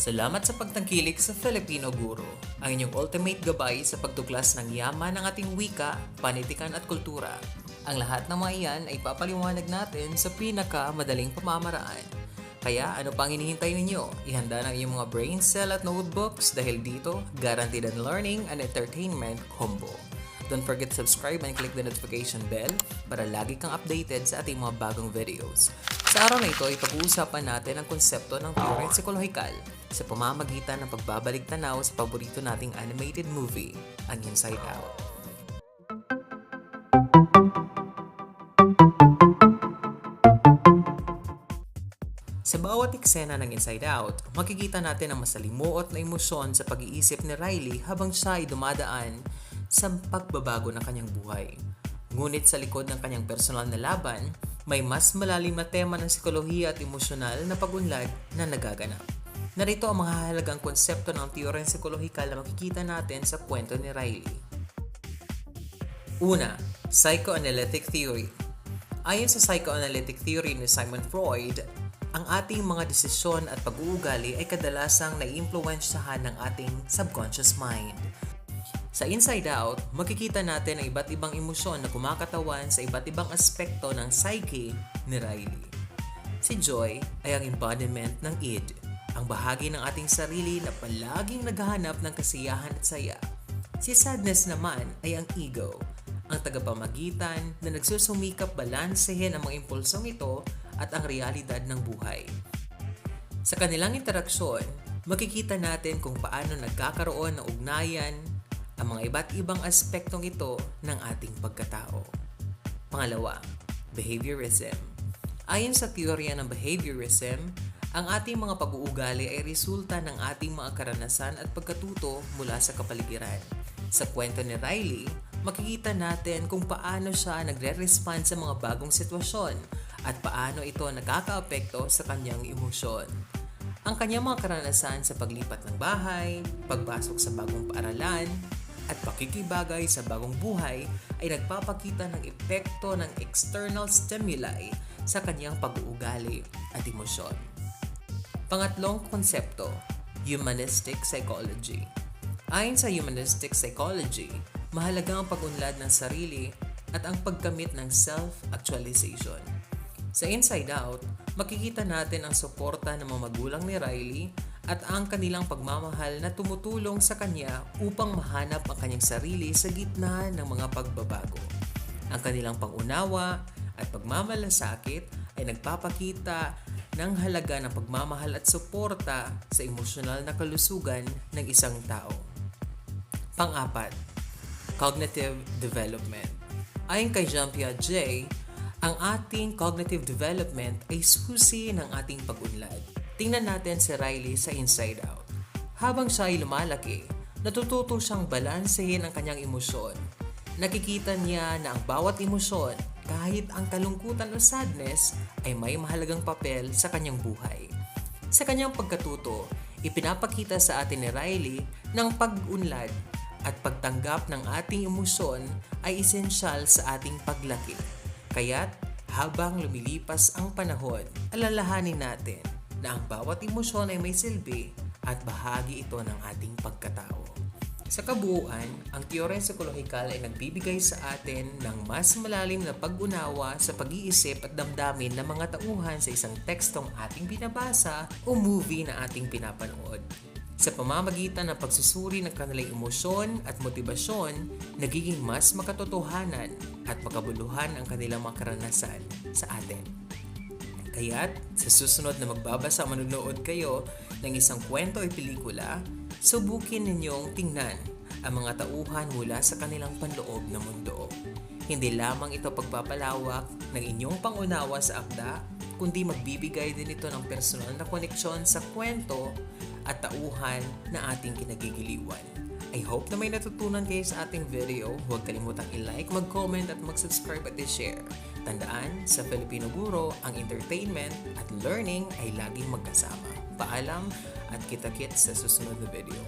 Salamat sa pagtangkilik sa Filipino Guro, ang inyong ultimate gabay sa pagtuklas ng yaman ng ating wika, panitikan at kultura. Ang lahat ng mga iyan ay papaliwanag natin sa pinaka-madaling pamamaraan. Kaya ano pang hinihintay ninyo? Ihanda ng inyong mga brain cell at notebooks dahil dito, guaranteed ang learning and entertainment combo. Don't forget to subscribe and click the notification bell para lagi kang updated sa ating mga bagong videos. Sa araw na ito, ipag-uusapan natin ang konsepto ng teorya psikolohikal sa pamamagitan ng pagbabalik tanaw sa paborito nating animated movie, ang Inside Out. Sa bawat eksena ng Inside Out, makikita natin ang masalimuot na emosyon sa pag-iisip ni Riley habang siya ay dumadaan sa pagbabago ng kanyang buhay. Ngunit sa likod ng kanyang personal na laban, may mas malalim na tema ng psikolohiya at emosyonal na pagunlad na nagaganap. Narito ang mga halagang konsepto ng teorya psikolohikal na makikita natin sa kwento ni Riley. Una, psychoanalytic theory. Ayon sa psychoanalytic theory ni Simon Freud, ang ating mga desisyon at pag-uugali ay kadalasang naiimpluwensyahan ng ating subconscious mind. Sa Inside Out, makikita natin ang iba't ibang emosyon na kumakatawan sa iba't ibang aspekto ng psyche ni Riley. Si Joy ay ang embodiment ng id, ang bahagi ng ating sarili na palaging naghahanap ng kasiyahan at saya. Si Sadness naman ay ang ego, ang tagapamagitan na nagsusumikap balansehin ang mga impulsong ito at ang realidad ng buhay. Sa kanilang interaksyon, makikita natin kung paano nagkakaroon ng ugnayan ang mga iba't ibang aspektong ito ng ating pagkatao. Pangalawa, behaviorism. Ayon sa teorya ng behaviorism, ang ating mga pag-uugali ay resulta ng ating mga karanasan at pagkatuto mula sa kapaligiran. Sa kwento ni Riley, makikita natin kung paano siya nagre-respond sa mga bagong sitwasyon at paano ito nakakaapekto sa kanyang emosyon. Ang kanyang mga karanasan sa paglipat ng bahay, pagpasok sa bagong paaralan, at pakikibagay sa bagong buhay ay nagpapakita ng epekto ng external stimuli sa kanyang pag-uugali at emosyon. Pangatlong konsepto, humanistic psychology. Ayon sa humanistic psychology, mahalaga ang pag-unlad ng sarili at ang pagkamit ng self-actualization. Sa Inside Out, makikita natin ang suporta ng mga magulang ni Riley at ang kanilang pagmamahal na tumutulong sa kanya upang mahanap ang kanyang sarili sa gitna ng mga pagbabago. Ang kanilang pangunawa at pagmamalasakit ay nagpapakita ng halaga ng pagmamahal at suporta sa emosyonal na kalusugan ng isang tao. Pang-apat, cognitive development. Ayon kay Jean Piaget, ang ating cognitive development ay susi ng ating pag-unlad. Tingnan natin si Riley sa Inside Out. Habang siya ay lumalaki, natututo siyang balansehin ang kanyang emosyon. Nakikita niya na ang bawat emosyon, kahit ang kalungkutan o sadness, ay may mahalagang papel sa kanyang buhay. Sa kanyang pagkatuto, ipinapakita sa atin ni Riley ng pag-unlad at pagtanggap ng ating emosyon ay esensyal sa ating paglaki. Kaya't habang lumilipas ang panahon, alalahanin natin na ang bawat emosyon ay may silbi at bahagi ito ng ating pagkatao. Sa kabuuan, ang teorya psikolohikal ay nagbibigay sa atin ng mas malalim na pag-unawa sa pag-iisip at damdamin ng mga tauhan sa isang tekstong ating binabasa o movie na ating pinapanood. Sa pamamagitan ng pagsusuri ng kanilang emosyon at motibasyon, nagiging mas makatotohanan at makabuluhan ang kanilang mga karanasan sa atin. Kaya't, sa susunod na magbabasa o manonood kayo ng isang kwento o pelikula, subukin ninyong tingnan ang mga tauhan mula sa kanilang panloob na mundo. Hindi lamang ito pagpapalawak ng inyong pangunawa sa akda, kundi magbibigay din ito ng personal na koneksyon sa kwento at tauhan na ating kinagigiliwan. I hope na may natutunan kayo sa ating video. Huwag kalimutang i-like, mag-comment at mag-subscribe at i-share. Tandaan, sa Filipino Guro, ang entertainment at learning ay laging magkasama. Paalam at kita-kits sa susunod na video.